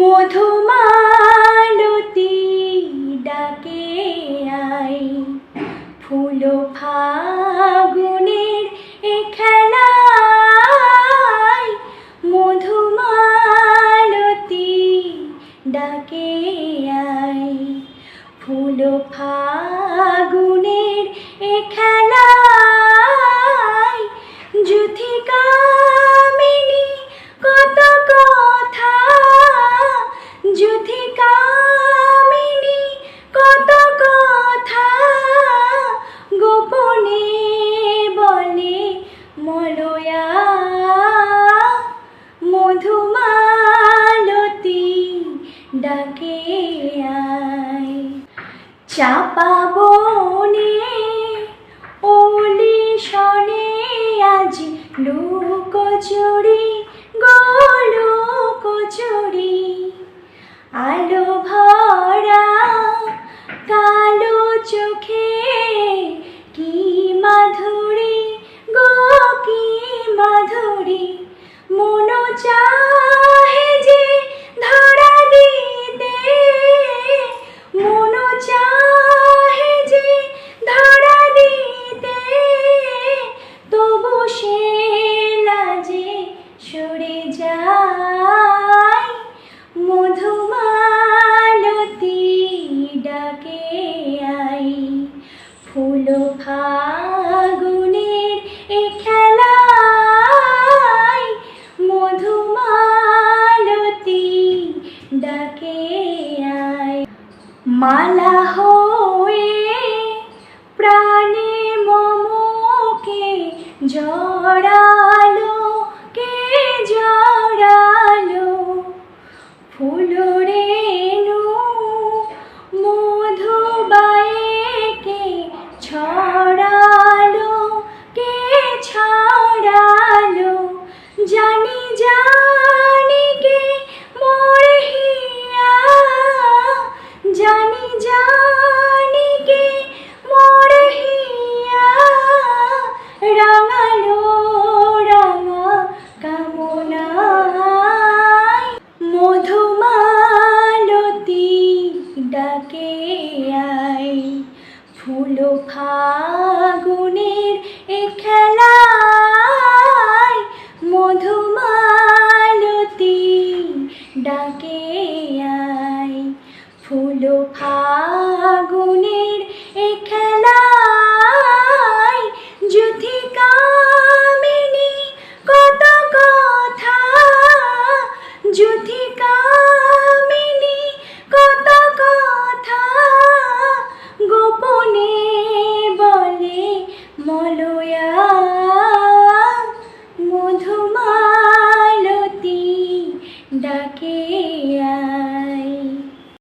মধুমালতী ডাকে আই। ফুল ফাগুনের এ খেলায় মধুমালতী ডাকে আই। ফুল ফাগুনের এ খেলায় চাপা বনে ওলি শনে আজ লুকোচুরি, গোলুকোচুরি। আলো ভরা কালো চোখে কি মাধুরী গো, কি মাধুরী। আই। মালা হয়ে প্রাণে মমকে জড়ালো। ফুল ফাগুনের এ খেলায় মধুমালতি ডাকে আয়। ফুলো ফাগুনের ধুয়া মধুমালতী ডাকে